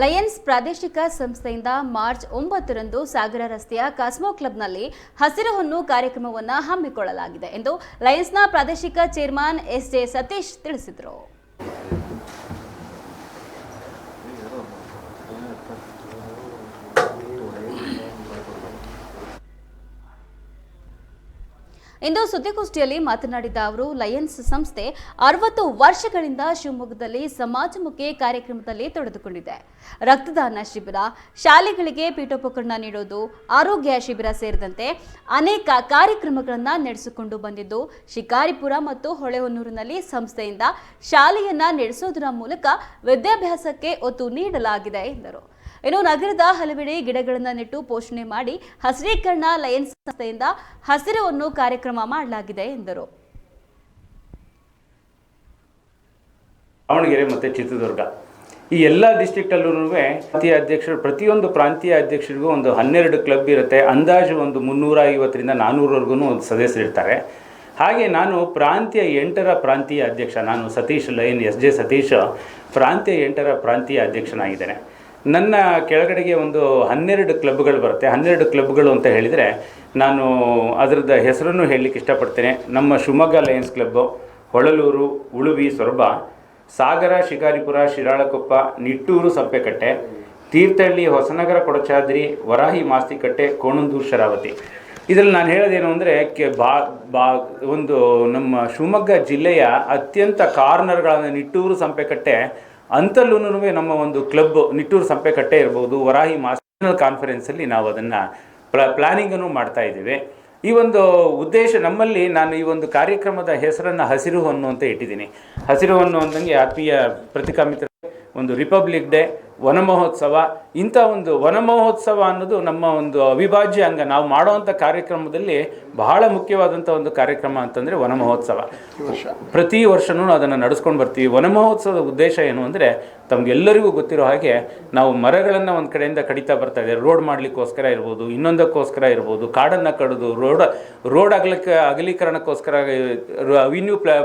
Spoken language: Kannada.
ಲಯನ್ಸ್ ಪ್ರಾದೇಶಿಕ ಸಂಸ್ಥೆಯಿಂದ ಮಾರ್ಚ್ ಒಂಬತ್ತರಂದು ಸಾಗರ ರಸ್ತೆಯ ಕಾಸ್ಮೋ ಕ್ಲಬ್ನಲ್ಲಿ ಹಸಿರು ಹೊನ್ನು ಕಾರ್ಯಕ್ರಮವನ್ನು ಹಮ್ಮಿಕೊಳ್ಳಲಾಗಿದೆ ಎಂದು ಲಯನ್ಸ್ನ ಪ್ರಾದೇಶಿಕ ಚೇರ್ಮನ್ ಎಸ್ ಜೆ ಸತೀಶ್ ತಿಳಿಸಿದರು. ಇಂದು ಸುದ್ದಿಗೋಷ್ಠಿಯಲ್ಲಿ ಮಾತನಾಡಿದ ಅವರು, ಲಯನ್ಸ್ ಸಂಸ್ಥೆ ಅರವತ್ತು ವರ್ಷಗಳಿಂದ ಶಿವಮೊಗ್ಗದಲ್ಲಿ ಸಮಾಜಮುಖಿ ಕಾರ್ಯಕ್ರಮದಲ್ಲಿ ತೊಡೆದುಕೊಂಡಿದೆ ರಕ್ತದಾನ ಶಿಬಿರ, ಶಾಲೆಗಳಿಗೆ ಪೀಠೋಪಕರಣ ನೀಡೋದು, ಆರೋಗ್ಯ ಶಿಬಿರ ಸೇರಿದಂತೆ ಅನೇಕ ಕಾರ್ಯಕ್ರಮಗಳನ್ನು ನಡೆಸಿಕೊಂಡು ಬಂದಿದ್ದು, ಶಿಕಾರಿಪುರ ಮತ್ತು ಹೊಳೆಹೊನ್ನೂರಿನಲ್ಲಿ ಸಂಸ್ಥೆಯಿಂದ ಶಾಲೆಯನ್ನ ನಡೆಸೋದರ ಮೂಲಕ ವಿದ್ಯಾಭ್ಯಾಸಕ್ಕೆ ಒತ್ತು ನೀಡಲಾಗಿದೆ ಎಂದರು. ಇನ್ನು ನಗರದ ಹಲವೆಡೆ ಗಿಡಗಳನ್ನು ನೆಟ್ಟು ಪೋಷಣೆ ಮಾಡಿ ಹಸಿರೀಕರಣ ಲಯನ್ಸ್ ಸಂಸ್ಥೆಯಿಂದ ಹಸಿರುವನ್ನು ಕಾರ್ಯಕ್ರಮ ಮಾಡಲಾಗಿದೆ ಎಂದರು. ದಾವಣಗೆರೆ ಮತ್ತು ಚಿತ್ರದುರ್ಗ. ಈ ಎಲ್ಲ ಡಿಸ್ಟಿಕ್ಟಲ್ಲೂ ಪ್ರಾಂತೀಯ ಅಧ್ಯಕ್ಷರು, ಪ್ರತಿಯೊಂದು ಪ್ರಾಂತೀಯ ಅಧ್ಯಕ್ಷರಿಗೂ ಒಂದು ಹನ್ನೆರಡು ಕ್ಲಬ್ ಇರುತ್ತೆ. ಅಂದಾಜು ಒಂದು ಮುನ್ನೂರ ಐವತ್ತರಿಂದ ನಾನ್ನೂರವರೆಗೂ ಒಂದು ಸದಸ್ಯರಿರ್ತಾರೆ ಹಾಗೆ ನಾನು ಪ್ರಾಂತ್ಯ ಎಂಟರ ಪ್ರಾಂತೀಯ ಅಧ್ಯಕ್ಷ, ನಾನು Satish lion S J Satish ಪ್ರಾಂತ್ಯ ಎಂಟರ ಪ್ರಾಂತೀಯ ಅಧ್ಯಕ್ಷನಾಗಿದ್ದೇನೆ. ನನ್ನ ಕೆಳಗಡೆಗೆ ಒಂದು ಹನ್ನೆರಡು ಕ್ಲಬ್ಗಳು ಬರುತ್ತೆ. ಹನ್ನೆರಡು ಕ್ಲಬ್ಗಳು ಅಂತ ಹೇಳಿದರೆ ನಾನು ಅದರದ ಹೆಸರನ್ನು ಹೇಳಲಿಕ್ಕೆ ಇಷ್ಟಪಡ್ತೇನೆ. ನಮ್ಮ ಶಿವಮೊಗ್ಗ ಲಯನ್ಸ್ ಕ್ಲಬ್ಬು ಹೊಳಲೂರು, ಉಳುವಿ, ಸೊರಬ, ಸಾಗರ, ಶಿಕಾರಿಪುರ, ಶಿರಾಳಕೊಪ್ಪ, ನಿಟ್ಟೂರು, ಸಪ್ಪೆಕಟ್ಟೆ, ತೀರ್ಥಹಳ್ಳಿ, ಹೊಸನಗರ, ಕೊಡಚಾದ್ರಿ, ವರಾಹಿ, ಮಾಸ್ತಿಕಟ್ಟೆ, ಕೋಣಂದೂರು, ಶರಾವತಿ. ಇದರಲ್ಲಿ ನಾನು ಹೇಳೋದೇನು ಅಂದರೆ ಕೆ ಬಾ ಬಾ, ಒಂದು ನಮ್ಮ ಶಿವಮೊಗ್ಗ ಜಿಲ್ಲೆಯ ಅತ್ಯಂತ ಕಾರ್ನರ್ಗಳಾದ ನಿಟ್ಟೂರು ಸಂಪೆಕಟ್ಟೆ ಅಂತಲ್ಲೂ ನಮ್ಮ ಒಂದು ಕ್ಲಬ್, ನಿಟ್ಟೂರು ಸಂಪೆಕಟ್ಟೆ ಇರ್ಬೋದು, ವರಾಹಿ ಮಾಸ್ಟರ್ ಕಾನ್ಫರೆನ್ಸಲ್ಲಿ ನಾವು ಅದನ್ನು ಪ್ಲ ಪ್ಲ್ಯಾನಿಂಗನ್ನು ಮಾಡ್ತಾ ಇದ್ದೀವಿ. ಈ ಒಂದು ಉದ್ದೇಶ ನಮ್ಮಲ್ಲಿ ನಾನು ಈ ಒಂದು ಕಾರ್ಯಕ್ರಮದ ಹೆಸರನ್ನು ಹಸಿರು ಹೊನ್ನು ಅಂತ ಇಟ್ಟಿದ್ದೀನಿ. ಹಸಿರು ಹೊನ್ನು ಅಂದಂಗೆ ಆತ್ಮೀಯ ಪತ್ರಿಕಾ ಮಿತ್ರ ಒಂದು ರಿಪಬ್ಲಿಕ್ ಡೇ ವನ ಮಹೋತ್ಸವ. ಇಂಥ ಒಂದು ವನ ಮಹೋತ್ಸವ ಅನ್ನೋದು ನಮ್ಮ ಒಂದು ಅವಿಭಾಜ್ಯ ಅಂಗ. ನಾವು ಮಾಡುವಂಥ ಕಾರ್ಯಕ್ರಮದಲ್ಲಿ ಬಹಳ ಮುಖ್ಯವಾದಂಥ ಒಂದು ಕಾರ್ಯಕ್ರಮ ಅಂತಂದರೆ ವನ ಮಹೋತ್ಸವ. ಪ್ರತಿ ವರ್ಷನೂ ಅದನ್ನು ನಡೆಸ್ಕೊಂಡು ಬರ್ತೀವಿ. ವನ ಮಹೋತ್ಸವದ ಉದ್ದೇಶ ಏನು ಅಂದರೆ ತಮಗೆಲ್ಲರಿಗೂ ಗೊತ್ತಿರೋ ಹಾಗೆ ನಾವು ಮರಗಳನ್ನು ಒಂದು ಕಡೆಯಿಂದ ಕಡಿತಾ ಬರ್ತಾ ಇದೆ. ರೋಡ್ ಮಾಡಲಿಕ್ಕೋಸ್ಕರ ಇರ್ಬೋದು ಇನ್ನೊಂದಕ್ಕೋಸ್ಕರ ಇರ್ಬೋದು ಕಾಡನ್ನು ಕಡಿದು ರೋಡ್ ರೋಡ್ ಅಗಲಕ್ಕೆ ಅಗಲೀಕರಣಕ್ಕೋಸ್ಕರ ಅವಿನ್ಯೂ ಪ್ಲಾ